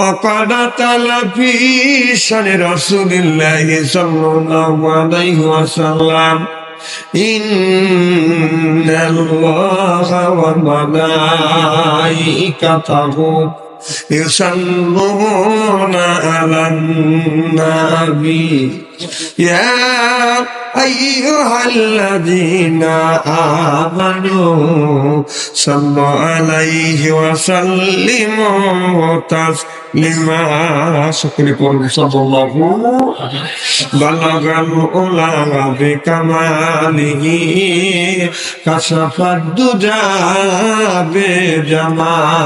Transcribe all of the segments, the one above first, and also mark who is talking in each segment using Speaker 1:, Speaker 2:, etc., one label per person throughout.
Speaker 1: وقال تعالى في شان رسول الله صلى الله عليه وسلم إن الله وملائكته يصلون على النبي يا أيها الذين آمنوا صلوا عليه وسلموا تسليما شكركم صلى الله بلغ الأولى بكماله كشف الدجى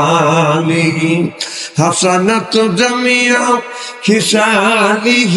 Speaker 1: بجماله حسنت جميع خصاله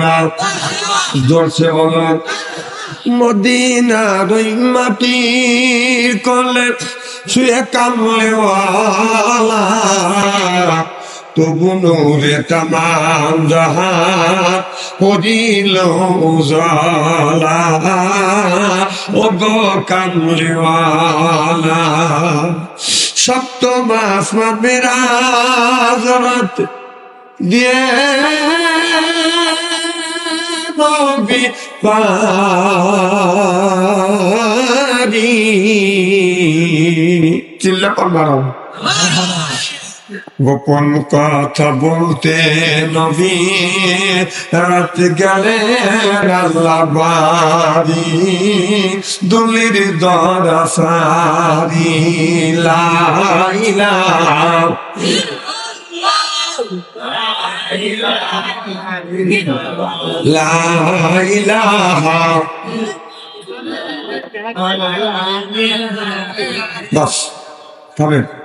Speaker 1: না মদিনার মাটির কলে শুয়ে কামলে তবু নূরে তামাম জাহান করিল ও গো কামলিওয়ালা বিরাজত দিয়ে চিল্লা করবার গোপন কথা বলতে নবী রাত গেলে বাড়ি। দুলির দরা সারি। লাইলা বাস থামেন